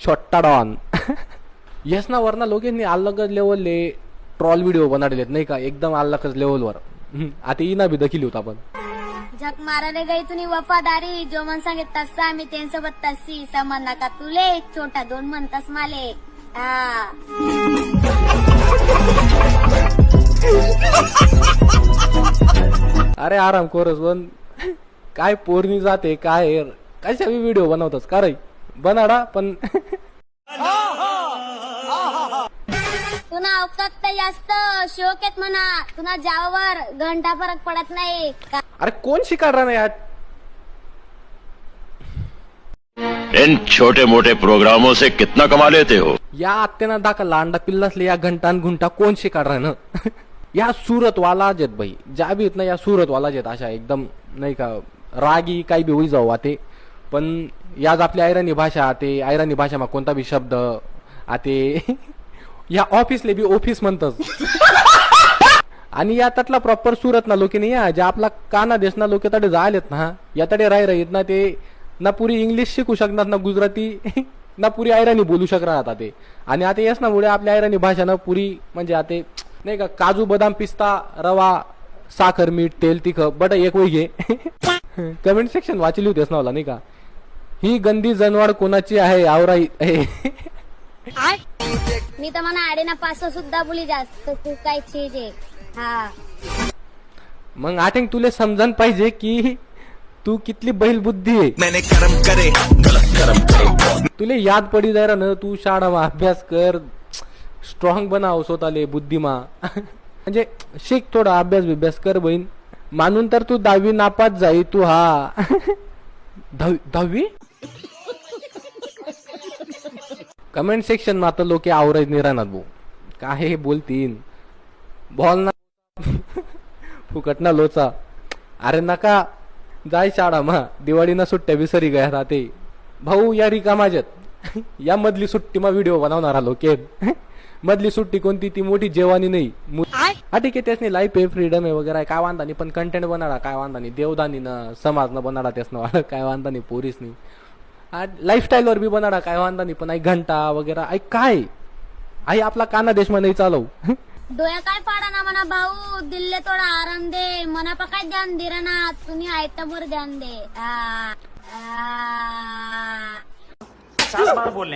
छोटा don yes ना वरना लोकांनी अलगच लेवलले ट्रॉल व्हिडिओ बनवलेत नाही का? एकदम अलगच लेवलवर. हम्म, आता इना बी दखील होता आपण. झक मारायला गई तुनी वफादारी. जो मन सांगे तसा आम्ही त्यांच्यासोबत तशी. समज नका तुले. छोटा दोन म्हणतास माले. हा. अरे आराम कोरस पण काय पोरणी जाते काय? कशा व्हिडिओ बनवतोस? का रे? बनाडा पण अवकात तर जास्त शोक आहेत म्हणा तुना जावावर घंटा फरक पडत नाही का- अरे कोण शिकाडरा नाही यार इन छोटे मोटे प्रोग्रामों से कितना कमा लेते हो? या आत्याना दाखा लांडा पिल्लासले या घंटान घुंटा कोण शिकाडरा ना या सुरतवाला जेत भाई. ज्या बी आहेत ना या सुरतवाला जेत अशा एकदम नाही का रागी काही बी होई जाऊ आते. पण याच आपली आयराणी भाषा आते. आयराणी भाषामा कोणता बी शब्द आते. या ऑफिसले बी ऑफिस म्हणतात आणि या त्यातला प्रॉपर सुरत ना लोक नाही या ज्या आपला काना देश ना लोक तडे जायलेत ना या तडे राय राहीत ना ते ना पुरी इंग्लिश शिकू शकणार ना गुजराती ना पुरी आयराणी बोलू शकणार आता ते. आणि आता येस ना मुळे आपल्या आयराणी भाषा ना पुरी म्हणजे आता नाही का काजू बदाम पिस्ता रवा साखर मीठ तेल तिख बट एक वय घे. कमेंट सेक्शन वाचली होतीस ना मला नाही का? ही गंदी जनवाड कोणाची आहे आवरा मी तर म्हणा आडे ना पाच सुद्धा बोली जास्त तू काय चीज आहे? हा. मग आठेंग तुले समजन पाहिजे की तू कितली बैल बुद्धी आहे. मैंने कर्म करे गलत कर्म करे. तुले याद पडी जाय ना तू शाळामा अभ्यास कर स्ट्रॉंग बनाव स्वतःले बुद्धिमा. म्हणजे शिक थोडा अभ्यास बिभ्यास कर बहीण. मानून तर तू दहावी नापास जाई तू हा. दहावी? दहावी? कमेंट सेक्शन मा आता लोक आवरायच नाही राहणार भाऊ. काय हे बोलतीन? बोल ना. फुकट ना लोचा. अरे नका. जाय शाळा मा. दिवाळीना सुट्ट्या विसरी गया राहते. भाऊ या रिका माझ्यात या मधली सुट्टी मा व्हिडिओ बनवणारा लोक. मधली सुट्टी कोणती? ती मोठी जेवानी नाही. हा ठीक आहे त्यासनी लाईफ आहे फ्रीडम आहे वगैरे. काय वांधा नाही पण कंटेंट बनाडा काय वांधा नाही देवदानी ना समाज न बनाडा त्यासनं. वाढ काय वांधा नाही पोरीस नाही लाईफस्टाईल वर बी बनाडा काय वांधा नाही पण आई घंटा वगैरे आई काय आई आपला काना देश मा नाही चालव डोया काय पाडा ना म्हणा भाऊ दिल्ले थोडा आराम दे मना पा काय ध्यान दे रे ना तुम्ही आयतावर ध्यान दे हा. हा. पचास बार बोल रहे हैं